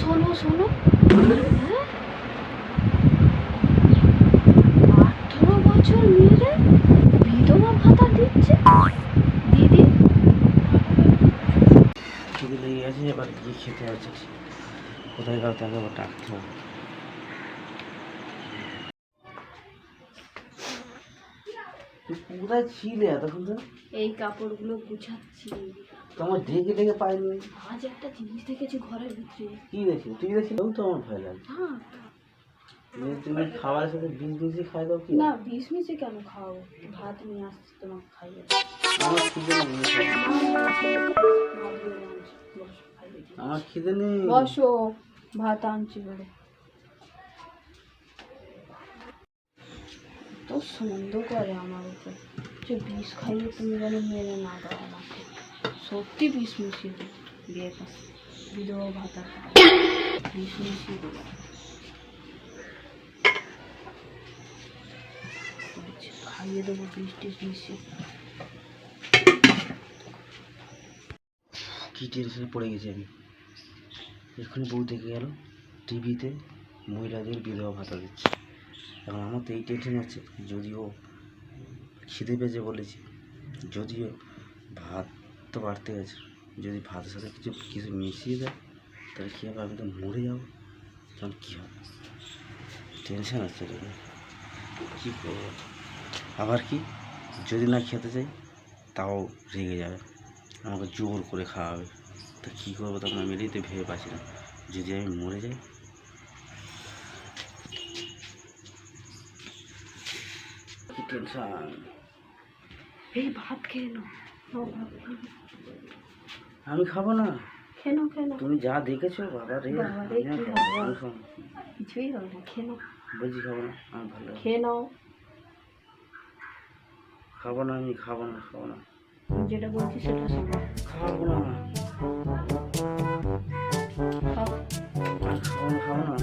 শোনো শোনো। হ্যাঁ? আঠারো বছর মেয়েরে বিধবা ভাতা দিচ্ছে? দিদি? খিদে লেগে গেছে এবার কি খেতে আছে? কোথায় গেল তাকে আবার ডাকতে হবে কোথায় ছিলে এতক্ষণ এই কাপড়গুলো গুছাচ্ছি। তোমার ডেকে ডেকে পাইনি। আজ একটা জিনিস দেখেছি ঘরের ভিতরে। কি দেখি তুই দেখলেও তো আমার ভয় লাগে। হ্যাঁ তুমি খাবারের সাথে বিষ মিশিয়ে খাই দাও কি? না বিষ মিশে কেন খাও? ভাত নিয়ে আসছি তোমাকে খাইয়ে। আমার খিদে নেই। আমার খিদে নেই। বসো ভাত আনছি বলে তো সন্দেহ করে আমার উপর। যে বিষ খাইয়ে তুমি যেন মেনে না দাও আমাকে। সত্যি বিষ মিশিয়ে দেবো বিয়ে পাশে বিধবা ভাতা বিষ মিশিয়ে দেবো খাইয়ে দেবো, বিষ টিষ মিশিয়ে। কি টেনশনে পড়ে গেছি আমি? এক্ষুনি বউ দেখে গেল, টিভিতে মহিলাদের বিধবা ভাতা দিচ্ছে। এখন আমার তো এই টেনশন আছে, যদিও খিদে পেয়েছে বলেছি, যদিও ভাত তো বাড়তে গেছে। যদি ভাতের সাথে কিছু কিছু মিশিয়ে দেয়, তাহলে কী হবে? আমি তো মরে যাব। তখন কী হবে? টেনশন আছে রে কী করব? আবার কি? যদি না খেতে চাই, তাও রেগে যাবে। আমাকে জোর করে খাওয়াবে। তা কী করব তখন? আমি এটাই তো ভেবে পাচ্ছি না। যদি আমি মরে যাই টেনশন এই ভাত খেয়ে নাও। আমি খাব না? খেয়ে নাও তুমি যা দেখেছ বাবা রে আমি আমি কিছুই হবে না খেয়ে নাও বলছি খাব না আমার ভালো খেয়ে নাও খাব না আমি খাব না খাব না। যেটা বলছি সেটা শোনো। খাব না আমি। খাব না খাব না।